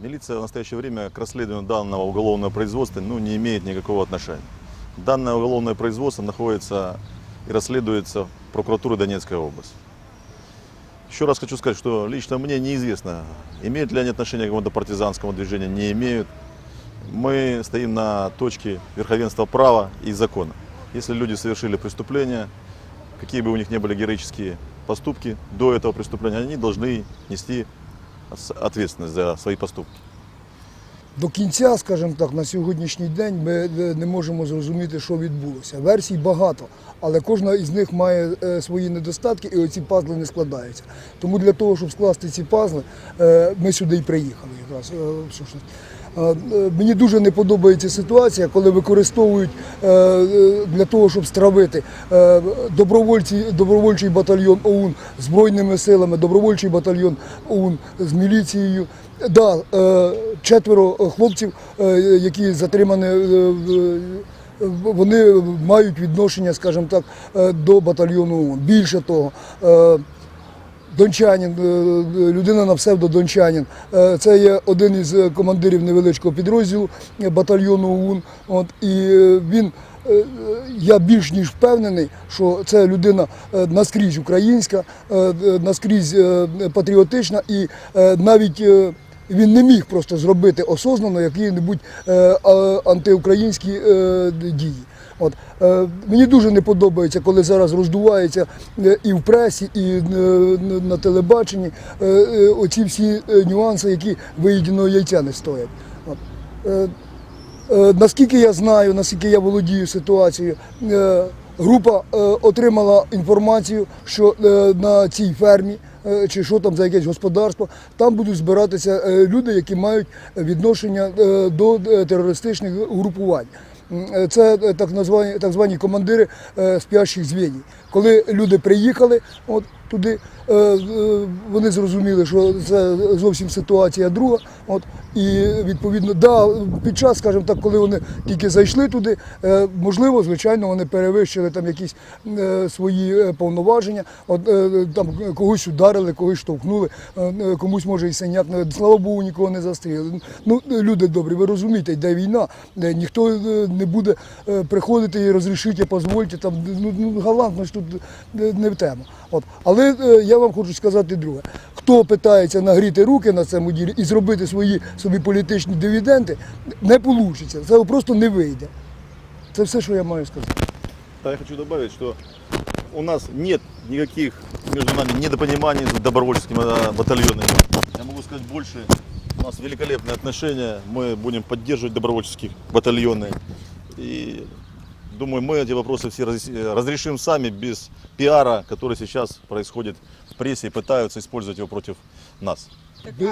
Милиция в настоящее время к расследованию данного уголовного производства ну, не имеет никакого отношения. Данное уголовное производство находится и расследуется прокуратурой Донецкой области. Еще раз хочу сказать, что лично мне неизвестно, имеют ли они отношение к какому-то партизанскому движению, не имеют. Мы стоим на точке верховенства права и закона. Если люди совершили преступление, какие бы у них ни были героические поступки до этого преступления, они должны нести ответственность за свои поступки. До кінця, скажімо так, на сьогоднішній день ми е, не можемо зрозуміти, що відбулося. Версій багато, але кожна із них має е, свої недостатки, і оці пазли не складаються. Тому для того, щоб скласти ці пазли, е, ми сюди і приїхали. Якраз е, Мені дуже не подобається ситуація, коли використовують е, е, для того, щоб стравити добровольці, добровольчий батальйон ОУН збройними силами, добровольчий батальйон ОУН з міліцією. Да, четверо хлопців, які затримані, вони мають відношення, скажімо так, до батальйону ОУН. Більше того, е, Дончанин, е, людина на псевдо Дончанин. Е, Це є один із е, командирів невеличкого підрозділу е, батальйону ОУН. От, і е, він, е, е, я більш ніж впевнений, що це людина е, наскрізь українська, е, е, наскрізь е, патріотична і е, навіть. е, Він не міг просто зробити осознано які-небудь е, антиукраїнські е, дії. От е, мені дуже не подобається, коли зараз роздувається е, і в пресі, і е, на- телебаченні е, е, оці всі нюанси, які виїденого яйця не стоять. От. Е, Е, Наскільки я знаю, наскільки я володію ситуацією, е, група е, отримала інформацію, що е, на цій фермі чи що там за якесь господарство, там будуть збиратися люди, які мають відношення до терористичних угрупувань. Е, Це е, так звані, так звані командири е, спящих звеній. Коли люди приїхали от туди, е, е, вони зрозуміли, що це зовсім ситуація друга. От, і відповідно, да, під час, скажімо так, коли вони тільки зайшли туди, е, можливо, звичайно, вони перевищили там якісь свої повноваження, от, там когось ударили, когось штовхнули, комусь може і синяк. Слава Богу, нікого не застрілили. Ну, люди добрі, ви розумієте, йде війна, ніхто не буде приходити і розрішити, позвольте, там, ну, ну, галантність тут е, не в тему. От. Але е, я вам хочу сказати друге. Хто питається нагріти руки на цьому ділі і зробити свої собі політичні дивіденди, не вийде. Це просто не вийде. Це все, що я маю сказати. Да, я хочу добавить, что у нас нет никаких между нами недопониманий с добровольческими э, батальонами. Я могу сказать больше. У нас великолепные отношения. Мы будем поддерживать добровольческие батальоны. И думаю, мы эти вопросы все раз- э, разрешим сами без пиара, который сейчас происходит в прессе и пытаются использовать его против нас. Так, Ви- а